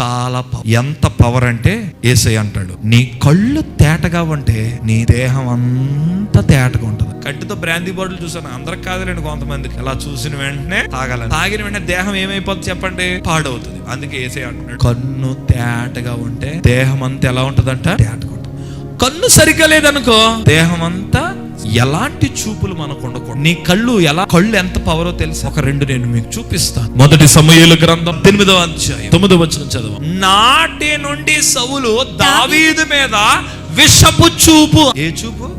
చాలా పవర్ ఎంత పవర్ అంటే ఏసై అంటాడు నీ కళ్ళు తేటగా ఉంటే నీ దేహం అంతా తేటగా ఉంటది. కంటితో బ్రాందీ బాటిల్ చూసాను అందరికి కాదులేండి కొంతమందికి అలా చూసిన వెంటనే తాగాలని. తాగిన వెంటనే దేహం ఏమైపోతుంది చెప్పండి? పాడవుతుంది. అందుకే ఏసై అంటున్నాడు. కన్ను తేటగా ఉంటే దేహం అంతా ఎలా ఉంటదంట? తేటగా ఉంటుంది. కన్ను సరిగ్గా లేదనుకో దేహం అంతా ఎలాంటి చూపులు మనకు ఉండకూడదు నీ కళ్ళు ఎలా కళ్ళు ఎంత పవరో తెలుసు ఒక రెండు నేను మీకు చూపిస్తాను. మొదటి సమయాల గ్రంథం ఎనిమిదవ అధ్యాయం. తొమ్మిదవ వచ్చిన చదువు. నాటి నుండి సవులు దావీదు మీద విషపు చూపు. ఏ చూపు?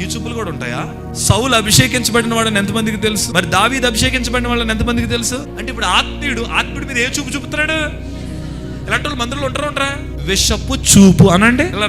ఈ చూపులు కూడా ఉంటాయా? సౌలు అభిషేకించబడిన వాడని ఎంతమందికి తెలుసు? మరి దావీదు అభిషేకించబడిన వాళ్ళని ఎంతమందికి తెలుసు? అంటే ఇప్పుడు ఆత్మీయుడు ఆత్మీయుడి మీద ఏ చూపు చూపుతున్నాడు? ఇలాంటి వాళ్ళు మందిరంలో ఉంటారు ఉంటారా? విషపు చూపు అనండి ఇలా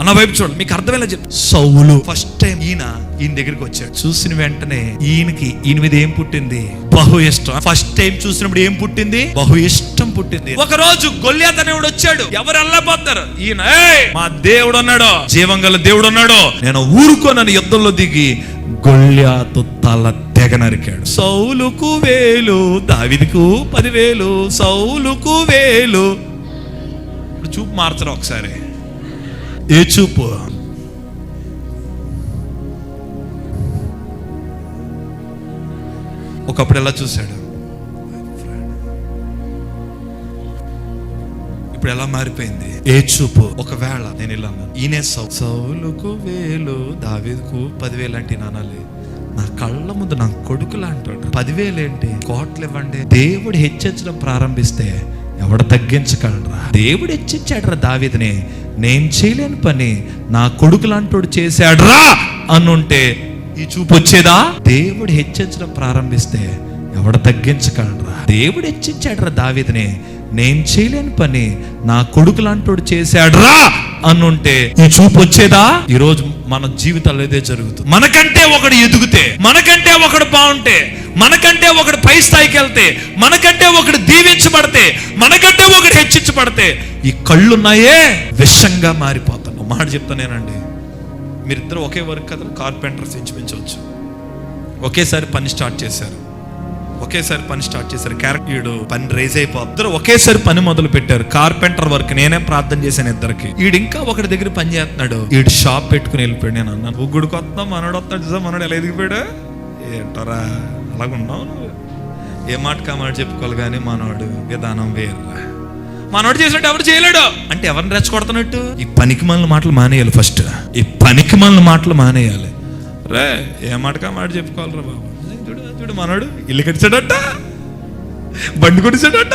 అన్న వైపు చూడండి మీకు అర్థమేలా చెప్పు. సౌలు. ఫస్ట్ టైం ఈయన ఈయన దగ్గరికి వచ్చాడు. చూసిన వెంటనే ఈయనకి ఈయన మీద ఏం పుట్టింది? బహు ఇష్టం. ఫస్ట్ టైం చూసినప్పుడు ఏం పుట్టింది? బహు ఇష్టం పుట్టింది. ఒక రోజు గొల్లియాత్ అనేవాడు వచ్చాడు. ఎవరు వెళ్ళబోతారు? ఈయన "ఏయ్, మా దేవుడు అన్నాడు జీవం గల దేవుడు అన్నాడు నేను ఊరుకోనని యుద్ధంలో దిగి గొల్లియాతు తల తెగ నరికాడు. సౌలుకు వేలు దావిదికు పదివేలు సౌలుకు వేలు ఇప్పుడు చూపు మార్చరా ఒకసారి? ఏ చూపు? ఒకప్పుడు ఎలా చూశాడు? ఇప్పుడు ఎలా మారిపోయింది? ఏ చూపు? ఒకవేళ నేను ఇలా. ఈయనే సౌ సౌలుకు వేలు దావీదుకు పదివేలు అంటే నానాలి నా కళ్ళ ముందు నా కొడుకులా అంటాడు పదివేలు ఏంటి? కోట్లు ఇవ్వండి. దేవుడు హెచ్చరించడం ప్రారంభిస్తే ఎవడు తగ్గించగలరా దేవుడు హెచ్చించాడురా దావిదని. నేను చేయలేని పని నా కొడుకు లాంటోడు చేశాడురా అనుంటే ఈ చూపు వచ్చేదా? దేవుడు హెచ్చించడం ప్రారంభిస్తే ఎవడ తగ్గించగలరా దేవుడు హెచ్చించాడురా దావిదని. నేను చేయలేని పని నా కొడుకు లాంటోడు చేశాడురా అనుంటే ఈ చూపు వచ్చేదా? ఈ రోజు మన జీవితాల్లో ఇదే జరుగుతుంది. మనకంటే ఒకడు ఎదుగుతే మనకంటే ఒకడు బాగుంటే మనకంటే ఒకడు పై స్థాయికి వెళ్తే మనకంటే ఒకడు దీవించబడితే మనకంటే ఒకడు హెచ్చించబడితే ఈ కళ్ళున్నాయే విషంగా మారిపోతాను మాట చెప్తానేనండి మీరిద్దరు ఒకే వర్క్ కదా కార్పెంటర్స్ ఇంచుమించవచ్చు. ఒకేసారి పని స్టార్ట్ చేశారు. ఒకేసారి పని స్టార్ట్ చేశారు. క్యారెక్టర్ పని రేజ్ అయిపో ఇద్దరు ఒకేసారి పని మొదలు పెట్టారు కార్పెంటర్ వర్క్ నేనే ప్రార్థన చేశాను ఇద్దరికి. ఈడు ఇంకా ఒకటి దగ్గర పని చేస్తున్నాడు. ఈడు షాప్ పెట్టుకుని వెళ్ళిపోయాడు. నేను అన్నాను ఉగ్గుడు వస్తాం మనోడు వస్తాడు చూసా మనోడు ఎలా ఎదిగిపోయాడు? ఏంటరా? అలాగున్నావు నువ్వు ఏ మాట కామాట చెప్పుకోవాలి కానీ మనోడు విధానం వేరు. మనోడు చేసినట్టు ఎవరు చేయలేడు. అంటే ఎవరిని రెచ్చగొడుతున్నట్టు? ఈ పనికి మనల మాటలు మానేయాలి ఫస్ట్. ఈ పనికి మనల మాటలు మానేయాలి. రే ఏ మాట కామాట చెప్పుకోవాలిరా బాబు? చూడు చూడు మనోడు ఇల్లు కట్టాడట బండి కొట్టాడట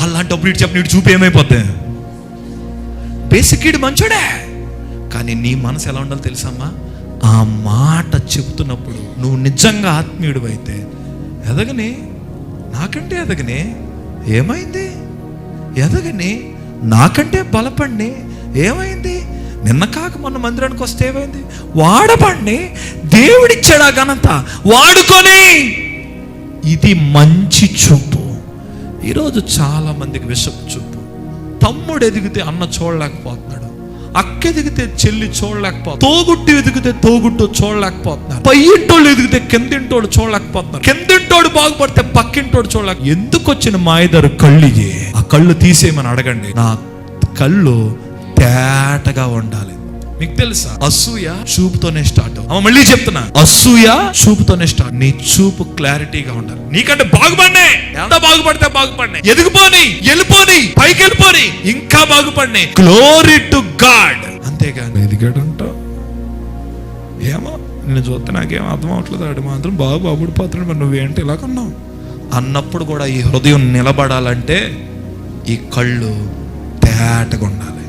అలాంటప్పుడు ఇటు చెప్పిన ఇటు చూపు ఏమైపోద్ది? బేసిక్ ఇడు మంచోడే. కానీ నీ మనసు ఎలా ఉండాలో తెలుసమ్మా ఆ మాట చెబుతున్నప్పుడు నువ్వు నిజంగా ఆత్మీయుడు అయితే ఎదగని? నాకంటే ఎదగని? ఏమైంది? ఎదగని? నాకంటే బలపడిని? ఏమైంది? నిన్న కాక మొన్న మందిరానికి వస్తే ఏమైంది? వాడపండి దేవుడిచ్చాడు ఆ ఘనత. వాడుకొని. ఇది మంచి చూపు. ఈరోజు చాలా మందికి విషపు చూపు. తమ్ముడు ఎదిగితే అన్న చూడలేకపోతుంది అక్క ఎదిగితే చెల్లి చూడలేకపోతుంది. తోగుట్టు ఎదిగితే తోగుట్టు చూడలేకపోతున్నారు. పై ఇంటోళ్ళు ఎదిగితే కిందింటోడు చూడలేకపోతున్నారు. కిందింటోడు బాగుపడితే పక్కింటోడు చూడలేక ఎందుకు వచ్చిన మాయదారు కళ్ళు? ఆ కళ్ళు తీసేయమని అడగండి. నా కళ్ళు తేటగా ఉండాలి. మీకు తెలుసా? అసూయ చూపుతోనే స్టార్ట్ అమ్మ మళ్ళీ చెప్తున్నా. అసూయ చూపుతోనే స్టార్ట్ నీ చూపు క్లారిటీగా ఉండాలి. నీకంటే బాగుపడినే ఎంత బాగుపడితే బాగుపడినాయి. ఎదిగిపోని వెళ్ళిపోని పైకి వెళ్ళిపోని ఇంకా బాగుపడినాయి. గ్లోరీ టు గాడ్ అంతేగాని. ఎదిగాడంట. ఏమో నేను చూస్తే నాకేం అర్థం అవట్లేదు. ఆడు మాత్రం బాగా బాగుపడిపోతున్నాడు. మరి నువ్వేంటి ఇలా కొన్నావు? అన్నప్పుడు కూడా ఈ హృదయం నిలబడాలంటే ఈ కళ్ళు తేటగా ఉండాలి.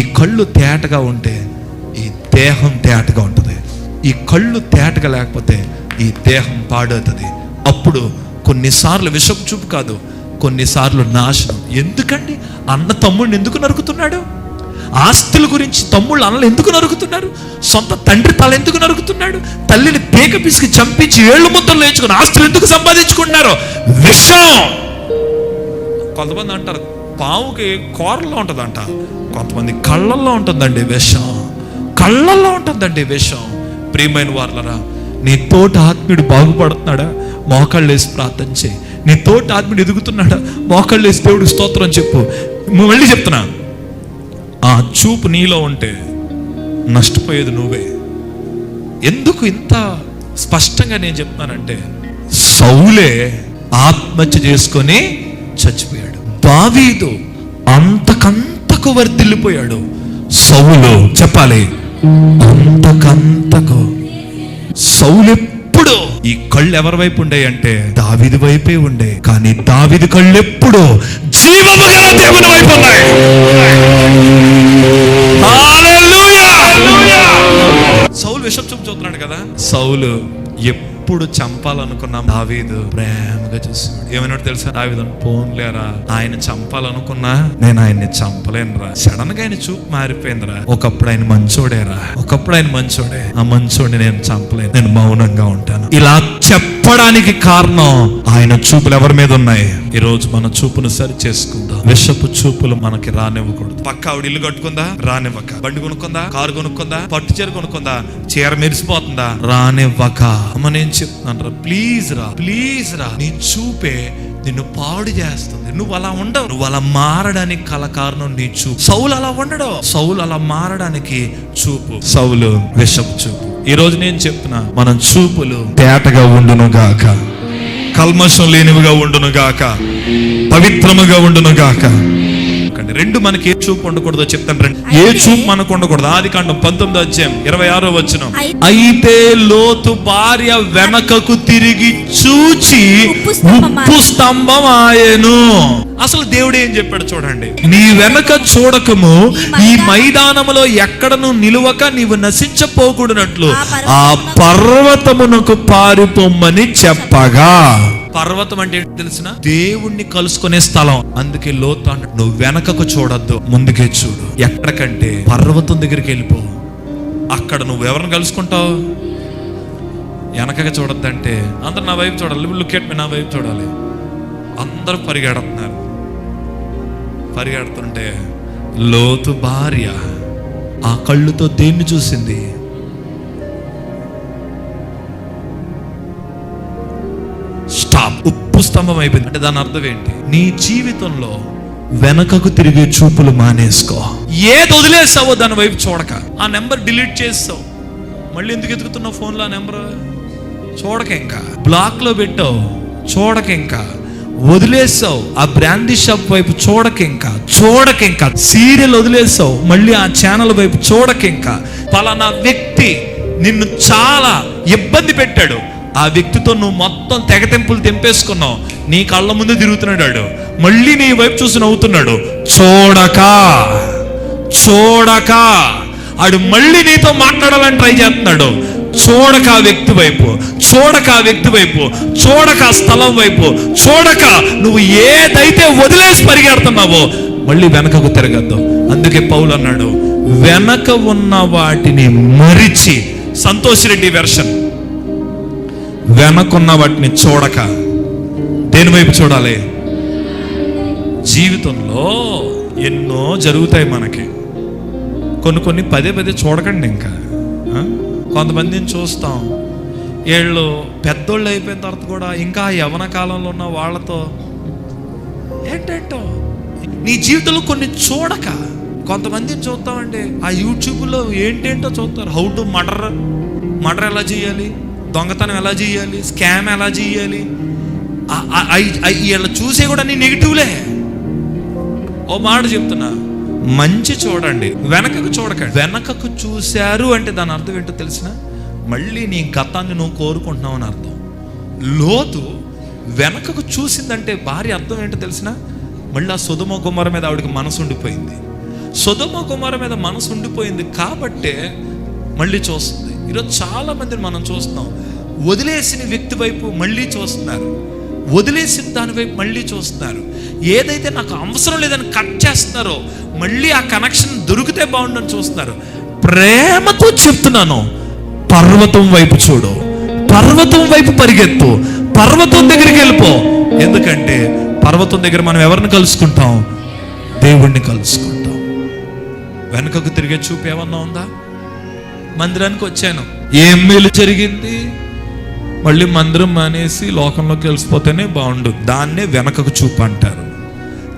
ఈ కళ్ళు తేటగా ఉంటే ఈ దేహం తేటగా ఉంటుంది. ఈ కళ్ళు తేటగా లేకపోతే ఈ దేహం పాడవుతుంది. అప్పుడు కొన్నిసార్లు విషపు చూపు కాదు కొన్నిసార్లు నాశనం. ఎందుకండి? అన్న తమ్ముడిని ఎందుకు నరుకుతున్నాడు? ఆస్తుల గురించి తమ్ముళ్ళు అన్నలు ఎందుకు నరుకుతున్నారు? సొంత తండ్రి తల ఎందుకు నరుకుతున్నాడు? తల్లిని పేక పిసికి చంపించి ఏళ్ళు ముద్దలు లేచుకుని ఆస్తులు ఎందుకు సంపాదించుకుంటున్నారు? విషం! కొంతమంది అంటారు పావుకి కూరల్లో ఉంటుందంట. కొంతమంది కళ్ళల్లో ఉంటుందండి విషం. కళ్ళల్లో ఉంటుందండి విషం. ప్రియమైన వార్లరా నీ తోట ఆత్మీయుడు బాగుపడుతున్నాడా? మోకాళ్ళు వేసి ప్రార్థన చేయి. నీ తోటి ఆత్మీయుడు ఎదుగుతున్నాడా? మోకాళ్ళు వేసి దేవుడు స్తోత్రం అని చెప్పు మళ్ళీ చెప్తున్నా. ఆ చూపు నీలో ఉంటే నష్టపోయేది నువ్వే. ఎందుకు ఇంత స్పష్టంగా నేను చెప్తానంటే సౌలే ఆత్మహత్య చేసుకొని చచ్చిపోయాడు. దావీదు అంతకంతకు వర్ధిల్లిపోయాడు. సౌలు చెప్పాలి అంతకంతకు. సౌలు ఈ కళ్ళు ఎవరి వైపు ఉండే అంటే? దావిది వైపే ఉండే. కానీ దావిది కళ్ళు ఎప్పుడు జీవము గల దేవుని వైపు ఉన్నాయి! సౌలు విషం చూపు చూస్తున్నాడు కదా? సౌలు ఎప్పుడు చంపాలనుకున్నా? దావీదు ప్రేమగా చూస్తున్నాడు. ఏమన్నాడు తెలుసా? దావీదు పోన్లేరా ఆయన చంపాలనుకున్నా నేను ఆయన్ని చంపలేనురా. సడన్గా ఆయన చూపు మారిపోయిందిరా. ఒకప్పుడు ఆయన మంచోడేరా. ఒకప్పుడు ఆయన మంచోడే. ఆ మంచోడిని నేను చంపలేను. నేను మౌనంగా ఉంటాను. ఇలా చెప్పడానికి కారణం ఆయన చూపులు ఎవరి మీద ఉన్నాయి? ఈ రోజు మన చూపును సరి చేసుకుందాం విషపు చూపులు మనకి రానివ్వకూడదు. పక్క ఆవిడ ఇల్లు కట్టుకుందా? రానివ్వక. బండి కొనుక్కుందా? కారు కొనుక్కుందా? పట్టు చీర కొనుక్కుందా? చీర మెరిసిపోతుందా? రానివ్వక. అమ్మ నేను చెప్తున్నాను రా. ప్లీజ్ రా ప్లీజ్ రా. నీ చూపే నిన్ను పాడు చేస్తుంది. నువ్వు అలా ఉండవు. నువ్వు అలా మారడానికి కల కారణం నీ చూపు. సౌలు అలా ఉండడు. సౌలు అలా మారడానికి చూపు. సౌలు. విషపు చూపు. ఈ రోజు నేను చెప్తున్నా మన చూపులు తేటగా ఉండును గాక. కల్మషం లేనివిగా ఉండును గాక. పవిత్రముగా ఉండును గాక. కానీ రెండు మనకి ఏ చూపు ఉండకూడదో చెప్తాను రండి. ఏ చూపు మనకు ఉండకూడదు? ఆది కాండం పంతొమ్మిది అధ్యాయం ఇరవై ఆరో వచ్చిన అయితే లోతు భార్య వెనకకు తిరిగి చూచి ఉప్పు స్తంభం ఉప్పు స్తంభం ఆయను అసలు దేవుడు ఏం చెప్పాడు చూడండి. నీ వెనక చూడకము ఈ మైదానములో ఎక్కడను నిలువక నీవు నశించపోకూడనట్లు. ఆ పర్వతమునకు పారిపోమ్మని చెప్పగా. పర్వతం అంటే ఏంటి తెలిసిన? దేవుణ్ణి కలుసుకునే స్థలం. అందుకే లోతు నువ్వు వెనకకు చూడొద్దు ముందుకే చూడు. ఎక్కడికంటే పర్వతం దగ్గరికి వెళ్ళిపో. అక్కడ నువ్వు ఎవరిని కలుసుకుంటావు? వెనకగా చూడొద్దంటే. అందరు నా వైపు చూడాలి. లుక్ ఎట్ మీ నా వైపు చూడాలి. అందరూ పరిగెడుతున్నారు. పరిగెడుతుంటే లోతు భార్య ఆ కళ్ళుతో దేన్ని చూసింది? చూపు స్తంభం అయిపోయింది అంటే దాని అర్థం ఏంటి? నీ జీవితంలో వెనకకు తిరిగే చూపులు మానేసుకో. ఏది వదిలేసావో దాని వైపు చూడక. ఆ నెంబర్ డిలీట్ చేస్తావు మళ్ళీ ఎందుకు ఎదుగుతున్నావు ఫోన్లో ఆ నెంబర్? చూడక ఇంకా. బ్లాక్లో పెట్టావు. చూడక ఇంకా. వదిలేసావు. ఆ బ్రాండీ షాప్ వైపు చూడక ఇంకా. చూడక ఇంకా. సీరియల్ వదిలేసావు. మళ్ళీ ఆ ఛానల్ వైపు చూడక ఇంకా. పలానా వ్యక్తి నిన్ను చాలా ఇబ్బంది పెట్టాడు. ఆ వ్యక్తితో నువ్వు మొత్తం తెగతెంపులు తెంపేసుకున్నావు. నీ కళ్ళ ముందు తిరుగుతున్నాడు వాడు. మళ్ళీ నీ వైపు చూసి నవ్వుతున్నాడు. చూడక చూడక. ఆడు మళ్ళీ నీతో మాట్లాడాలని ట్రై చేస్తున్నాడు. చూడక ఆ వ్యక్తి వైపు చూడక ఆ వ్యక్తి వైపు చూడక ఆ స్థలం వైపు చూడక నువ్వు ఏదైతే వదిలేసి పరిగెడుతున్నావో మళ్ళీ వెనకకు తిరగద్దు. అందుకే పౌలు అన్నాడు వెనక ఉన్న వాటిని మరిచి. సంతోష్ రెడ్డి వెర్షన్. వెనకున్న వాటిని చూడక దేని వైపు చూడాలి? జీవితంలో ఎన్నో జరుగుతాయి మనకి. కొన్ని కొన్ని పదే పదే చూడకండి ఇంకా. కొంతమందిని చూస్తాం. వీళ్ళు పెద్దోళ్ళు అయిపోయిన తర్వాత కూడా ఇంకా యవన కాలంలో ఉన్న వాళ్ళతో ఏంటంటో? నీ జీవితంలో కొన్ని చూడక కొంతమందిని చూస్తామండి ఆ యూట్యూబ్లో ఏంటేంటో చూస్తారు. హౌ టు మటర్ మటర్ ఎలా చేయాలి? దొంగతనం ఎలా చేయాలి? స్కామ్ ఎలా చేయాలి? వీళ్ళ చూసే కూడా నీ నెగిటివ్లే ఓ మాట చెప్తున్నా. మంచి చూడండి వెనకకు చూడకండి. వెనకకు చూశారు అంటే దాని అర్థం ఏంటో తెలిసిన? మళ్ళీ నీ గతాన్ని నువ్వు కోరుకుంటున్నావు అని అర్థం. లోతు వెనకకు చూసిందంటే భార్య అర్థం ఏంటో తెలిసిన? మళ్ళీ ఆ సుధమ కుమార మీద ఆవిడకి మనసు ఉండిపోయింది. సుధమ కుమార మీద మనసు ఉండిపోయింది కాబట్టే మళ్ళీ చూస్తుంది. ఈరోజు చాలా మందిని మనం చూస్తున్నాం. వదిలేసిన వ్యక్తి వైపు మళ్ళీ చూస్తున్నారు. వదిలేసిన దాని వైపు మళ్ళీ చూస్తున్నారు. ఏదైతే నాకు అవసరం లేదని కట్ చేస్తున్నారో మళ్ళీ ఆ కనెక్షన్ దొరికితే బాగుండని చూస్తున్నారు. ప్రేమతో చెప్తున్నాను పర్వతం వైపు చూడు. పర్వతం వైపు పరిగెత్తు. పర్వతం దగ్గరికి వెళ్ళిపో. ఎందుకంటే పర్వతం దగ్గర మనం ఎవరిని కలుసుకుంటాం? దేవుణ్ణి కలుసుకుంటాం. వెనుకకు తిరిగే చూపు ఏమన్నా ఉందా? మందిరానికి వచ్చాను. ఏం మేలు జరిగింది? మళ్ళీ మందిరం మానేసి లోకంలోకి వెళ్ళిపోతేనే బాగుండు. దాన్నే వెనకకు చూపు అంటారు.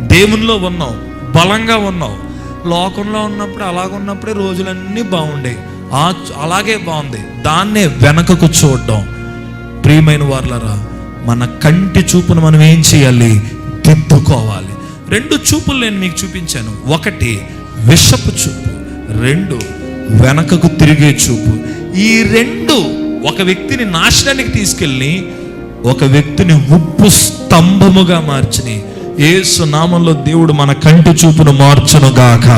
దేవునిలో ఉన్నావు బలంగా ఉన్నావు. లోకంలో ఉన్నప్పుడు అలాగున్నప్పుడే రోజులన్నీ బాగుండే ఆ అలాగే బాగుంది. దాన్నే వెనకకు చూడడం. ప్రియమైన వార్లరా మన కంటి చూపును మనం ఏం చేయాలి? దిద్దుకోవాలి. రెండు చూపులు నేను మీకు చూపించాను. ఒకటి విషపు చూపు. రెండు వెనకకు తిరిగే చూపు. ఈ రెండు ఒక వ్యక్తిని నాశనానికి తీసుకెళ్ళి ఒక వ్యక్తిని ఉప్పు స్తంభముగా మార్చిని. ఏసు నామంలో దేవుడు మన కంటి చూపును మార్చును గాక